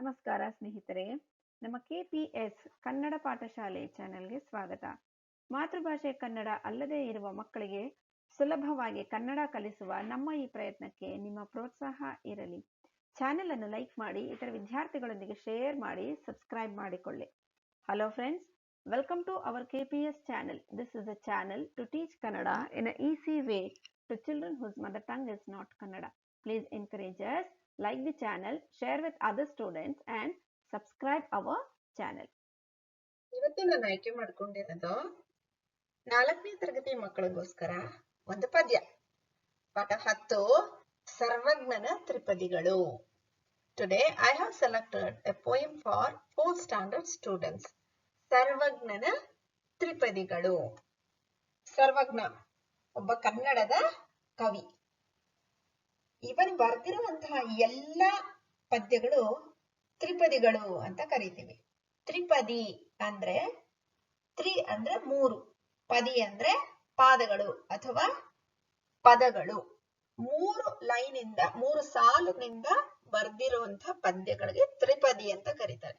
ನಮಸ್ಕಾರ ಸ್ನೇಹಿತರೆ. ನಮ್ಮ ಕೆಪಿಎಸ್ ಕನ್ನಡ ಪಾಠಶಾಲೆ ಚಾನೆಲ್ಗೆ ಸ್ವಾಗತ. ಮಾತೃಭಾಷೆ ಕನ್ನಡ ಅಲ್ಲದೆ ಇರುವ ಮಕ್ಕಳಿಗೆ ಸುಲಭವಾಗಿ ಕನ್ನಡ ಕಲಿಸುವ ನಮ್ಮ ಈ ಪ್ರಯತ್ನಕ್ಕೆ ನಿಮ್ಮ ಪ್ರೋತ್ಸಾಹ ಇರಲಿ. ಚಾನೆಲ್ ಅನ್ನು ಲೈಕ್ ಮಾಡಿ, ಇತರ ವಿದ್ಯಾರ್ಥಿಗಳೊಂದಿಗೆ ಶೇರ್ ಮಾಡಿ, ಸಬ್ಸ್ಕ್ರೈಬ್ ಮಾಡಿಕೊಳ್ಳಿ. Hello friends, welcome to our KPS channel. This is a channel to teach Kannada in a easy way to children whose mother tongue is not Kannada. Please encourage us. Like the channel, share with other students and subscribe our channel. ಇವತ್ತು ನಾನು ಆಯ್ಕೆ ಮಾಡ್ಕೊಂಡಿರೋದು ನಾಲ್ಕನೇ ತರಗತಿ ಮಕ್ಕಳಿಗೋಸ್ಕರ ಒಂದು ಪದ್ಯ. ಪಾಠ ಹತ್ತು ಸರ್ವಜ್ಞನ ತ್ರಿಪದಿಗಳು. Today I have selected a poem for four standard students ಸರ್ವಜ್ಞನ ತ್ರಿಪದಿಗಳು. ಸರ್ವಜ್ಞ ಒಬ್ಬ ಕನ್ನಡದ ಕವಿ. ಇವನು ಬರ್ದಿರುವಂತಹ ಎಲ್ಲ ಪದ್ಯಗಳು ತ್ರಿಪದಿಗಳು ಅಂತ ಕರಿತೀವಿ. ತ್ರಿಪದಿ ಅಂದ್ರೆ ತ್ರಿ ಅಂದ್ರೆ ಮೂರು, ಪದಿ ಅಂದ್ರೆ ಪಾದಗಳು ಅಥವಾ ಪದಗಳು. ಮೂರು ಲೈನ್ ಇಂದ ಮೂರು ಸಾಲಿನಿಂದ ಬರ್ದಿರುವಂತಹ ಪದ್ಯಗಳಿಗೆ ತ್ರಿಪದಿ ಅಂತ ಕರೀತಾರೆ.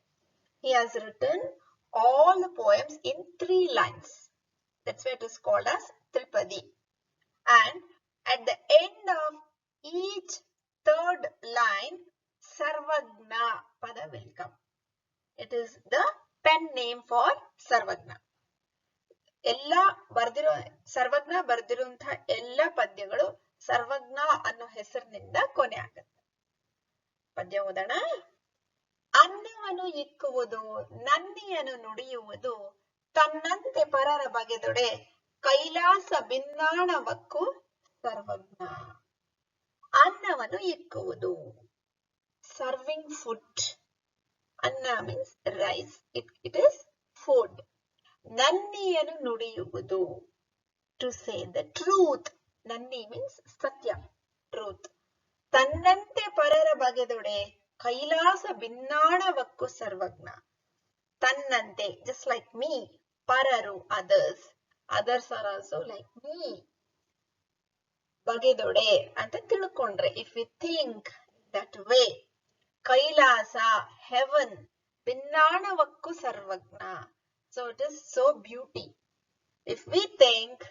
He has written the poems in three lines that's why it is called as tripadi. And at the each third line sarvagna pada will come it is the pen sarvagna ಎಲ್ಲ ಬರ್ದಿರೋ, ಸರ್ವಜ್ಞ ಬರ್ದಿರುವಂತಹ ಎಲ್ಲ ಪದ್ಯಗಳು ಸರ್ವಜ್ಞ ಅನ್ನೋ ಹೆಸರಿನಿಂದ ಕೊನೆ ಆಗುತ್ತೆ. ಪದ್ಯ ಓದೋಣ. ಅನ್ನವನ್ನು ಇಕ್ಕುವುದು ನನ್ನಿಯನ್ನು ನುಡಿಯುವುದು, ತನ್ನಂತೆ ಪರರ ಬಗೆದೊಡೆ ಕೈಲಾಸ ಬಿನ್ನಾಣವಕ್ಕೂ ಸರ್ವಜ್ಞ. ಅನ್ನವನ್ನು ಇಕ್ಕುವುದು. Serving food anna means rice it it is food ನನ್ನಿಯನ್ನು ನುಡಿಯುವುದು. To say the truth nanni means satya. Truth ತನ್ನಂತೆ ಪರರ ಬಗೆದೊಡೆ ಕೈಲಾಸ ಭಿನ್ನಾಣವಕ್ಕೂ ಸರ್ವಜ್ಞ. ತನ್ನಂತೆ just like me ಪರರು others others are also like me ಬಗೆದೊಡೆ ಅಂತ ತಿಳ್ಕೊಂಡ್ರೆ if we think that way Kailasa heaven ಭಿನ್ನಾಣವಕ್ಕೂ Sarvajna so it is so beauty if we think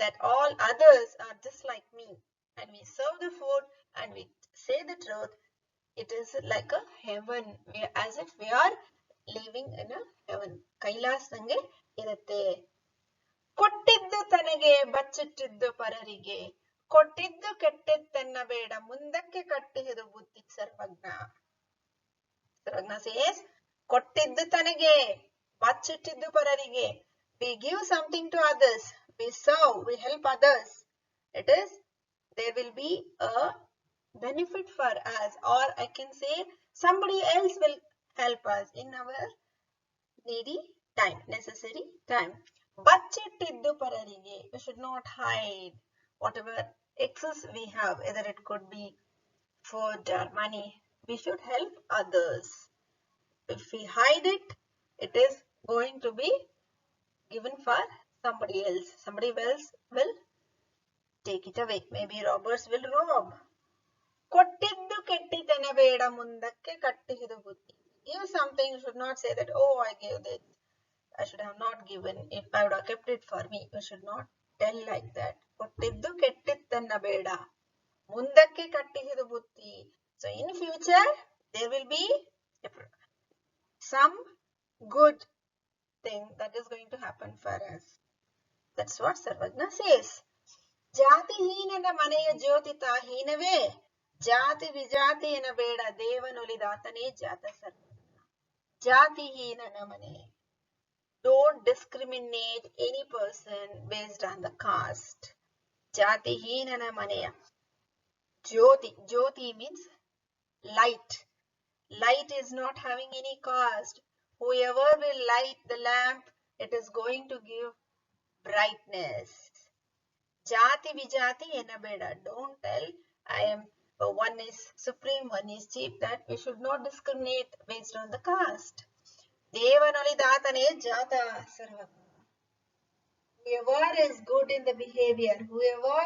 that all others are just like me and we serve the food and we say the truth it is like a heaven we are, as if we are living in a heaven ಕೈಲಾಸಂಗೆ ಇರುತ್ತೆ ಕೊಟ್ಟಿದ್ದು ತನಗೆ ಬಚ್ಚಿಟ್ಟಿದ್ದು ಪರರಿಗೆ ಕೊಟ್ಟಿದ್ದು ಕೆಟ್ಟಿದ್ದನ್ನ ಬೇಡ ಮುಂದಕ್ಕೆ ಕಟ್ಟಿಹಿದು ಬುದ್ಧಿ ಸರ್ವಜ್ಞ ಸರ್ವಜ್ಞ says ಕೊಟ್ಟಿದ್ದು ತನಗೆ ಬಚ್ಚಿಟ್ಟಿದ್ದು ಪರರಿಗೆ we give something to others we serve we help others it is there will be a benefit for us or i can say somebody else will help us in our needy time necessary time ಬಚ್ಚಿಟ್ಟಿದ್ದು ಪರರಿಗೆ we should not hide whatever excess we have either it could be food or money we should help others if we hide it it is going to be given for somebody else somebody else will take it away maybe robbers will rob ಕೊಟ್ಟಿದ್ದು ಕೆಟ್ಟಿದ್ದನ ಬೇಡ ಮುಂದಕ್ಕೆ ಕಟ್ಟಿಹಿದು ಬುದ್ಧಿ give something you should not say that oh i gave this i should have not given if i would have kept it for me you should not tell like that ಕೊಟ್ಟಿದ್ದು ಕೆಟ್ಟಿದ್ದನ್ನ ಬೇಡ ಮುಂದಕ್ಕೆ ಕಟ್ಟಿಹಿದು ಬುದ್ಧಿ so in future there will be a pr- some good thing that is going to happen for us that's what sarvajna says ಜಾತಿಹೀನನ ಮನೆಯ ಜ್ಯೋತಿ ತಾಹೀನವೇ ಜಾತಿ ವಿಜಾತಿಯನ ಬೇಡ ದೇವನೊಲಿದಾತನೇ ಜಾತ ಸರ್ವಜ್ಞ ಜಾತಿಹೀನನ ಮನೆ don't discriminate any person based on the caste. Jatiheenana manaya. Jyoti. Jyoti means light. Light is not having any caste. Whoever will light the lamp, it is going to give brightness. Jati vijati enabeda. Don't tell I am one is supreme, one is cheap. That we should not discriminate based on the caste. Devanolidatane jata sarvagna whoever is good in the behavior whoever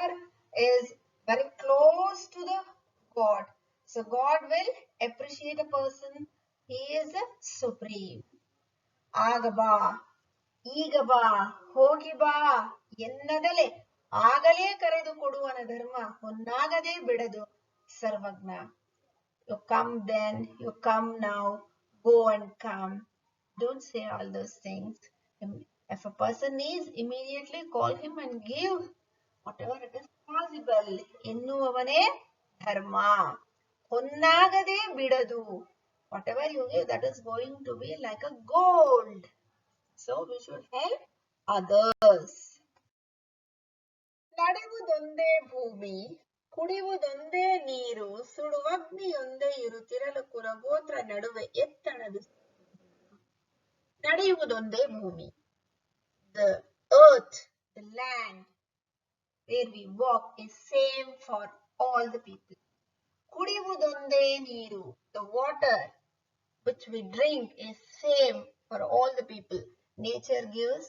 is very close to the god So God will appreciate a person. He is supreme. ಆಗ ಬಾ ಈಗ ಬಾ ಹೋಗಿ ಬಾ ಎನ್ನದಲೆ ಆಗಲೇ ಕರೆದು ಕೊಡುವನ ಧರ್ಮ ಹೊನ್ನಾಗದೆ ಬಿಡದು Sarvajna You come then, you come now, go and come. Don't say all those things. Im- If a person needs, immediately call him and give whatever it is possible. ಎನ್ನುವವನೇ ಧರ್ಮ ಹೊನ್ನಾಗದೆ ಬಿಡದು whatever you give that is going to be like a gold so we should help others ನಡೆವುದೊಂದೇ ಭೂಮಿ ಕುಡಿಯುವುದೊಂದೇ ನೀರು ಸುಡುವಗ್ನಿಯೊಂದೇ ಇರುತ್ತಿರಲು ಕುಲಗೋತ್ರ ನಡುವೆ ಎತ್ತಣದು ನಡೆಯುವುದೊಂದೇ ಭೂಮಿ the earth the land where we walk is same for all the people ಕುಡಿಯುವುದೊಂದೇ ನೀರು the water which we drink is same for all the people nature gives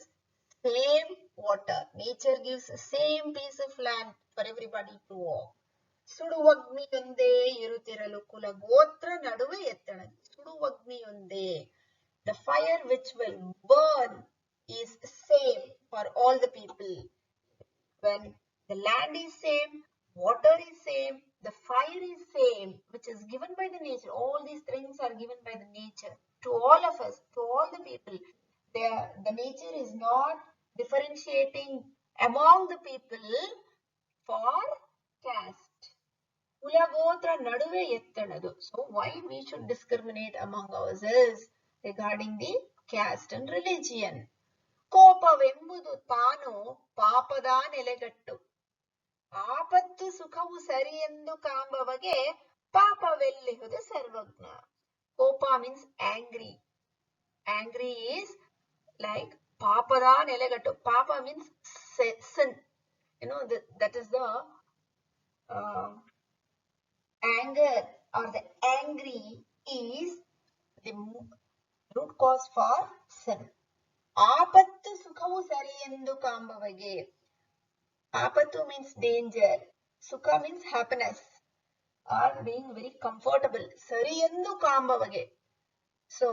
same water nature gives the same piece of land for everybody to walk ಸುಡುವಗ್ನಿಯೊಂದೇ ಇರುತ್ತಿರಲು ಕುಲ ಗೋತ್ರ ನಡುವೆ ಎತ್ತಣ ಸುಡುವಗ್ನಿಯೊಂದೇ the fire which will burn is same for all the people. When the land is same, water is same, the fire is same, which is given by the nature. All these things are given by the nature to all of us, to all the people. The, the nature is not differentiating among the people for caste. So why we should discriminate among ourselves? regarding the caste and religion ಕೋಪವೆಂಬುದು ತಾನು ಪಾಪದ ನೆಲೆಗಟ್ಟು ಆಪತ್ತು ಸುಖವು ಸರಿಯೆಂದು ಕಾಂಬವಗೆ ಪಾಪವೆಲ್ಲಿಹುದು ಸರ್ವಜ್ಞ ಕೋಪ means angry angry is like ಪಾಪದ ನೆಲೆಗಟ್ಟು ಪಾಪ means sin you know that, that is the uh, anger or the angry is the mo- root cause for sin. ಆಪತ್ತು ಸುಖವು ಸರಿ ಎಂದು ಕಾಂಬವಗೆ apattu means danger sukha means happiness or being very comfortable ಸರಿ ಎಂದು ಕಾಂಬವಗೆ so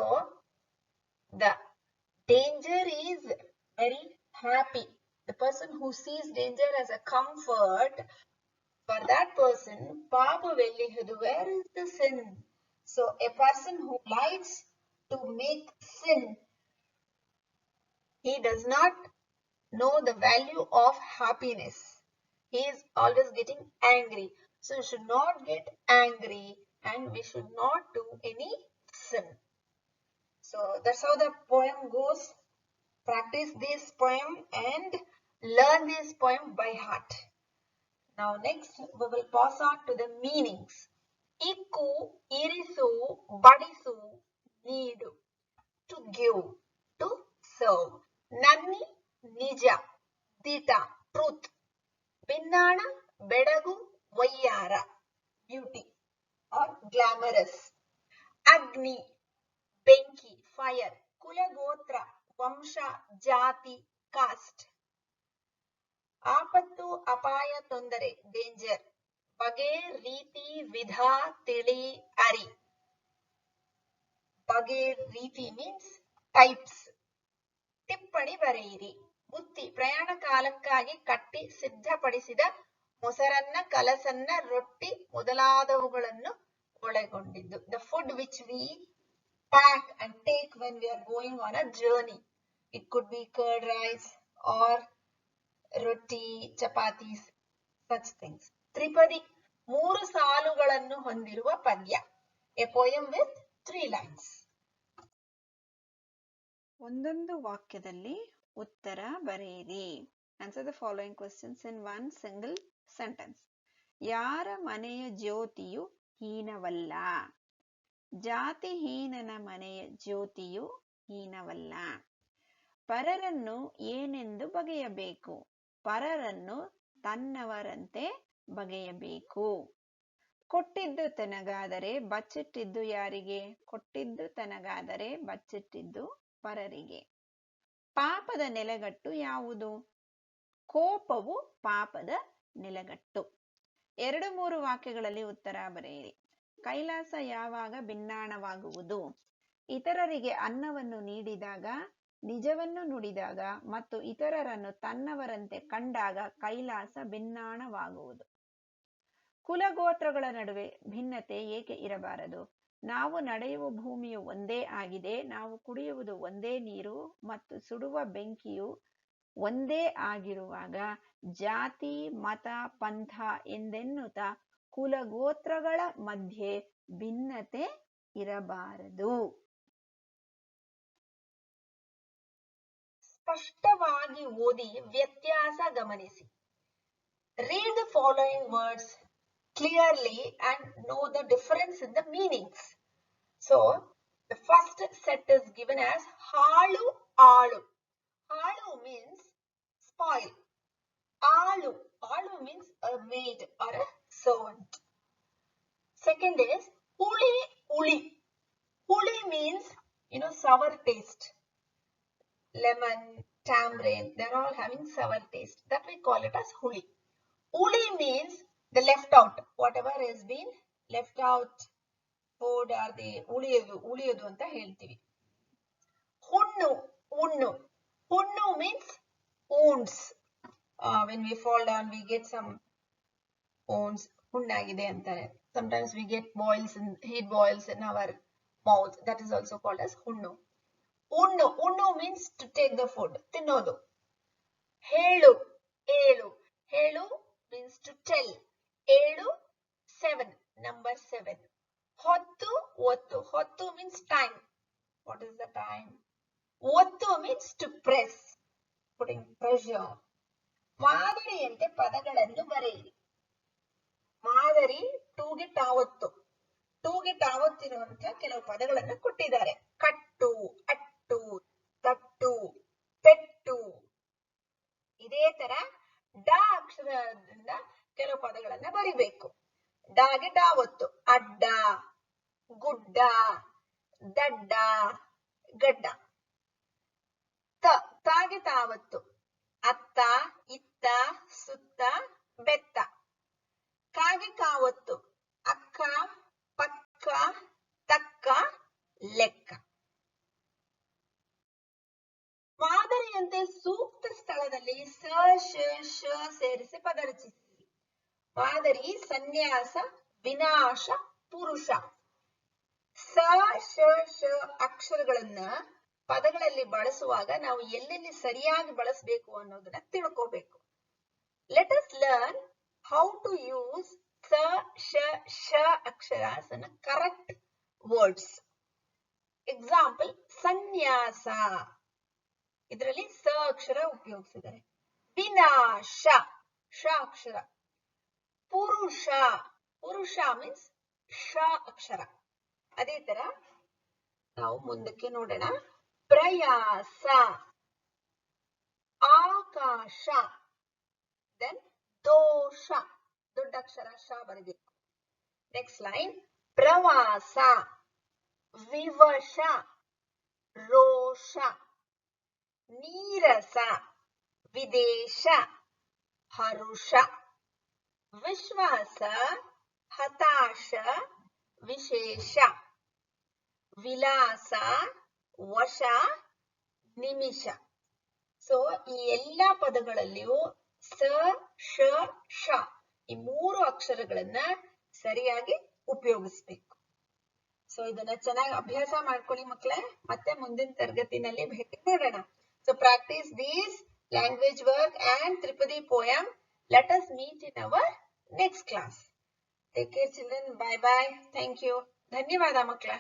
the danger is very happy the person who sees danger as a comfort for that person, Papa Vellihudu, where is the sin? So a person who likes to make sin. He does not know the value of happiness. He is always getting angry. So we should not get angry and we should not do any sin. So that's how the poem goes. Practice this poem and learn this poem by heart. Now next we will pass on to the meanings. Iku, irisu, badisu, ನೀಡು. To give to serve ನನ್ನಿ ನಿಜ. ದಿಟ. Truth ಪಿನ್ನಾಣ, ಬೆಡಗು, ವಯ್ಯಾರ. Beauty or glamorous ಅಗ್ನಿ. ಬೆಂಕಿ. Fire ಕುಲಗೋತ್ರ. ವಂಶ. ಜಾತಿ. ಕಾಸ್ಟ್ ಆಪತ್ತು, ಅಪಾಯ, ತೊಂದರೆ. ಡೇಂಜರ್ ಬಗೆ, ರೀತಿ, ವಿಧ, ತಿಳಿ, ಅರಿ. ಬಗೆ ರೀತಿ ಮೀನ್ಸ್ ಟೈಪ್ಸ್ ಟಿಪ್ಪಣಿ ಬರೆಯಿರಿ. ಬುತ್ತಿ ಪ್ರಯಾಣ ಕಾಲಕ್ಕಾಗಿ ಕಟ್ಟಿ ಸಿದ್ಧಪಡಿಸಿದ ಮೊಸರನ್ನ, ಕಲಸನ್ನ ರೊಟ್ಟಿ ಮೊದಲಾದವುಗಳನ್ನು ಒಳಗೊಂಡಿದ್ದು. The food which we pack and take when we are going on a journey it could be curd rice or rotti chapatis such things ತ್ರಿಪದಿ ಮೂರು ಸಾಲುಗಳನ್ನು ಹೊಂದಿರುವ ಪದ್ಯ. A poem with three lines ಒಂದೊಂದು ವಾಕ್ಯದಲ್ಲಿ ಉತ್ತರ ಬರೆಯಿರಿ. Answer the following questions in one single sentence ಯಾರ ಮನೆಯ ಜ್ಯೋತಿಯು ಹೀನವಲ್ಲ? ಜಾತಿಹೀನನ ಮನೆಯ ಜ್ಯೋತಿಯು ಹೀನವಲ್ಲ. ಪರರನ್ನು ಏನೆಂದು ಬಗೆಯಬೇಕು? ಪರರನ್ನು ತನ್ನವರಂತೆ ಬಗೆಯಬೇಕು. ಕೊಟ್ಟಿದ್ದು ತನಗಾದರೆ ಬಚ್ಚಿಟ್ಟಿದ್ದು ಯಾರಿಗೆ? ಕೊಟ್ಟಿದ್ದು ತನಗಾದರೆ ಬಚ್ಚಿಟ್ಟಿದ್ದು ಪರರಿಗೆ ಪಾಪದ ನೆಲೆಗಟ್ಟು ಯಾವುದು? ಕೋಪವು ಪಾಪದ ನೆಲೆಗಟ್ಟು. ಎರಡು ಮೂರು ವಾಕ್ಯಗಳಲ್ಲಿ ಉತ್ತರ ಬರೆಯಿರಿ. ಕೈಲಾಸ ಯಾವಾಗ ಭಿನ್ನಾಣವಾಗುವುದು? ಇತರರಿಗೆ ಅನ್ನವನ್ನು ನೀಡಿದಾಗ, ನಿಜವನ್ನು ನುಡಿದಾಗ ಮತ್ತು ಇತರರನ್ನು ತನ್ನವರಂತೆ ಕಂಡಾಗ ಕೈಲಾಸ ಭಿನ್ನಾಣವಾಗುವುದು. ಕುಲಗೋತ್ರಗಳ ನಡುವೆ ಭಿನ್ನತೆ ಏಕೆ ಇರಬಾರದು? ನಾವು ನಡೆಯುವ ಭೂಮಿಯು ಒಂದೇ ಆಗಿದೆ, ನಾವು ಕುಡಿಯುವುದು ಒಂದೇ ನೀರು ಮತ್ತು ಸುಡುವ ಬೆಂಕಿಯು ಒಂದೇ ಆಗಿರುವಾಗ ಜಾತಿ, ಮತ, ಪಂಥ ಎಂದೆನ್ನುತ್ತಾ ಕುಲಗೋತ್ರಗಳ ಮಧ್ಯೆ ಭಿನ್ನತೆ ಇರಬಾರದು. ಸ್ಪಷ್ಟವಾಗಿ ಓದಿ ವ್ಯತ್ಯಾಸ ಗಮನಿಸಿ. Read the following words clearly and know the difference in the meanings. So the first set is given as halu alu alu means spoil. Alu alu means a maid or a servant. Second is uli uli. Uli means you know sour taste. Lemon, tamarind, they're all having sour taste. That we call it as huli. Means the left out, whatever has been left out food or the ಉಳಿಯೋದು uliyadu anta ಹೇಳ್ತೀವಿ hunnu unnu hunnu means wounds. Uh, when we fall down, we get some wounds. hunnagide antare Sometimes we get boils and heat boils in our mouth. That is also called as hunnu unnu unnu means to take the food ತಿನ್ನೋದು helu helu helu means to tell elu seven number seven ಹೊತ್ತು, ಒತ್ತು. Hottu means time what is the time ottu means to press putting pressure ಮಾದರಿಯಂತೆ ಪದಗಳನ್ನು ಬರೆಯಿರಿ. ಮಾದರಿ ಟೂಗೆ ಟಾವತ್ತು ಟೂಗೆ ಟಾವತ್ತಿರುವಂತಹ ಕೆಲವು ಪದಗಳನ್ನು ಕೊಟ್ಟಿದ್ದಾರೆ. ಕಟ್ಟು ಅಟ್ಟು ತಟ್ಟು ಪೆಟ್ಟು ಇದೇ ತರ ಡ ಅಕ್ಷರದಿಂದ ಕೆಲವು ಬರಿಬೇಕು ಡಾಗೆ ಡಾವತ್ತು ಅಡ್ಡ, ಗುಡ್ಡ, ದಡ್ಡ, ಗಡ್ಡ. ತ ತಾಗೆ ತಾವತ್ತು ಅತ್ತ, ಇತ್ತ, ಸುತ್ತ, ಬೆತ್ತ. ಕಾಗೆ ಕಾವತ್ತು ಅಕ್ಕ, ಪಕ್ಕ, ತಕ್ಕ, ಲೆಕ್ಕ ಮಾದರಿಯಂತೆ ಸೂಕ್ತ ಸ್ಥಳದಲ್ಲಿ ಸ ಶ ಶ ಸೇರಿಸಿ ಪದ ರಚಿಸಿ ಮಾದರಿ ಸನ್ಯಾಸ ವಿನಾಶ ಪುರುಷ. ಸ, ಶ ಶ ಅಕ್ಷರಗಳನ್ನ ಪದಗಳಲ್ಲಿ ಬಳಸುವಾಗ ನಾವು ಎಲ್ಲೆಲ್ಲಿ ಸರಿಯಾಗಿ ಬಳಸಬೇಕು ಅನ್ನೋದನ್ನ ತಿಳ್ಕೋಬೇಕು. Let us learn how to use ಸ, ಶ ಶ ಅಕ್ಷರಾಸ್ ಕರೆಕ್ಟ್ ವರ್ಡ್ಸ್ ಎಕ್ಸಾಂಪಲ್ ಸನ್ಯಾಸ. ಇದರಲ್ಲಿ ಸ ಅಕ್ಷರ ಉಪಯೋಗಿಸಿದ್ದಾರೆ. ವಿನಾಶ, ಶ ಅಕ್ಷರ. ಪುರುಷ ಪುರುಷ ಮೀನ್ಸ್ ಷ ಅಕ್ಷರ. ಅದೇ ತರ ನಾವು ಮುಂದಕ್ಕೆ ನೋಡೋಣ. ಪ್ರಯಾಸ, ಆಕಾಶ ದೆನ್ ದೋಷ. ದೊಡ್ಡ ಅಕ್ಷರ ಶ ಬರಬೇಕು. ನೆಕ್ಸ್ಟ್ ಲೈನ್ ಪ್ರವಾಸ, ವಿವಶ, ರೋಷ, ನೀರಸ, ವಿದೇಶ, ಹರುಷ. ವಿಶ್ವಾಸ, ಹತಾಶ, ವಿಶೇಷ, ವಿಲಾಸ, ವಶ, ನಿಮಿಷ. ಸೊ ಈ ಎಲ್ಲಾ ಪದಗಳಲ್ಲಿಯೂ ಸ ಶ ಶ ಈ ಮೂರು ಅಕ್ಷರಗಳನ್ನ ಸರಿಯಾಗಿ ಉಪಯೋಗಿಸ್ಬೇಕು. ಸೊ ಇದನ್ನ ಚೆನ್ನಾಗಿ ಅಭ್ಯಾಸ ಮಾಡ್ಕೊಳ್ಳಿ ಮಕ್ಕಳೇ ಮತ್ತೆ ಮುಂದಿನ ತರಗತಿನಲ್ಲಿ ಭೇಟಿ ಮಾಡೋಣ so practice these language work and tripadi poem let us meet in our next class take care children bye bye thank you ಧನ್ಯವಾದ ಮಕ್ಕಳ